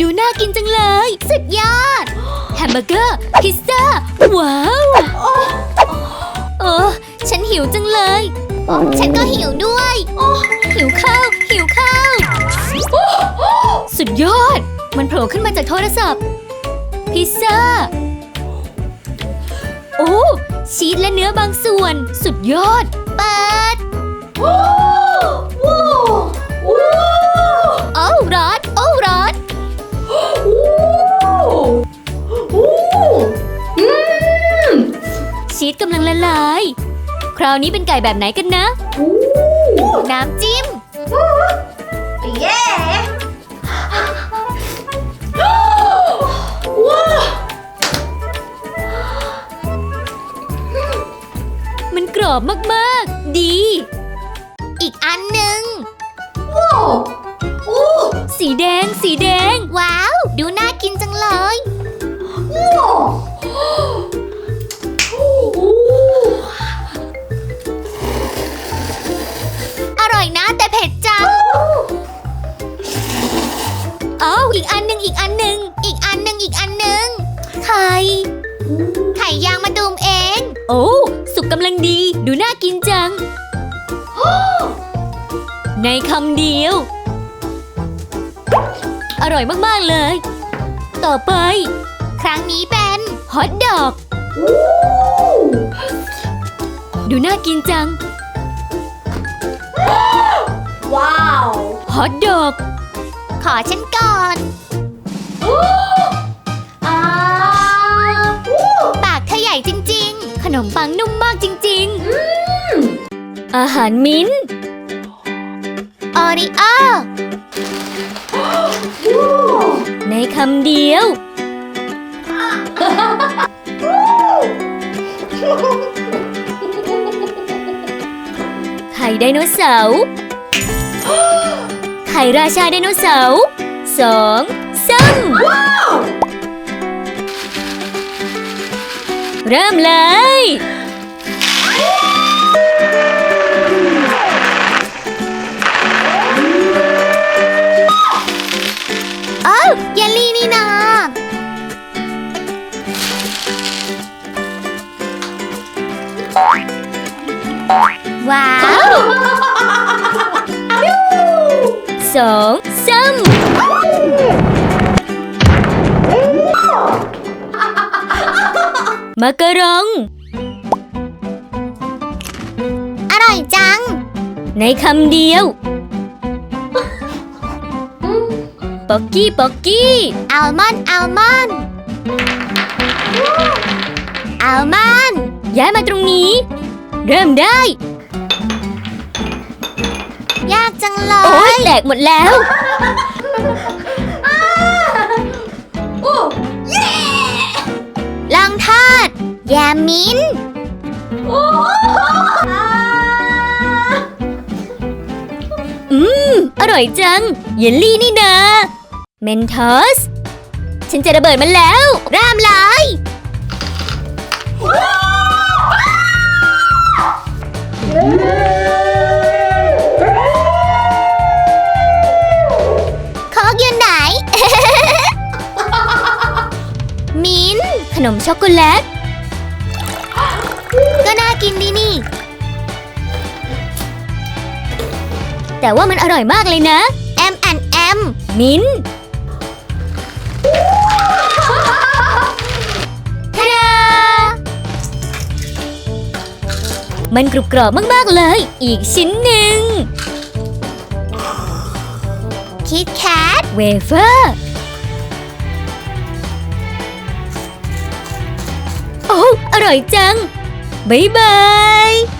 ดูน่ากินจังเลย สุดยอด แฮมเบอร์เกอร์ พิซซ่า ว้าวเออฉันหิวจังเลย ฉันก็หิวด้วย หิวข้าว หิวข้าว สุดยอด มันโผล่ขึ้นมาจากโทรศัพท์ พิซซ่า โอ้ชีสและเนื้อบางส่วน สุดยอด เปิด ลังละลาย คราวนี้เป็นไก่แบบไหนกันนะ น้ำจิ้ม เย้มันกรอบมากๆ ดี อีกอันหนึ่งสีแดง สีแดง ว้าว ดูน่ากินจังเลยอ อาอีกอันหนึ่งอีกอันหนึ่งอีกอันหนึ่งอีกอันหนึ่งไข่ไข่ยางมาดูมเอง โอ้สุกกำลังดีดูน่ากินจัง ในคำเดียว อร่อยมากๆเลย ต่อไป ครั้งนี้เป็นฮอทดอก ดูน่ากินจัง ว้าว ฮอทดอกข อฉันก่อนอ่าปากเธอใหญ่จริง ๆ ขนมปังนุ่มมากจริง ๆ อาหารมิ้นท์ออริโอในคำเดียว ไข่ไดโนเสาร์ไข่ราชาไดโนเสาร์สองซ้ำเริ่มเลย เอ้าเยลลี่นี่นาว้าว สองซ้ำมักกะรอง อร่อยจัง ในคำเดียว ป๊อกกี้ ป๊อกกี้ อัลมอนด์อัลมอนด์อัลมอนด์ย้ายมาตรงนี้ เริ่มได้ยาก จังเลโอ้ยแตกหมดแล้วโอ้เย้ลองทอดยามินโอ้อ่าอืม อร่อยจัง เยลลี่นี่นาเมนทอส ฉันจะระเบิดมันแล้วเริ่มเลย มินขนมช็อกโกแลต ก็น่ากินดีนี่ แต่ว่ามันอร่อยมากเลยนะ M and M มินทาดามันกรุบกรอบมาก ๆ เลย อีกชิ้นหนึ่ง คิดแคทเวเฟอร์ โอ้ อร่อยจัง บ๊ายบาย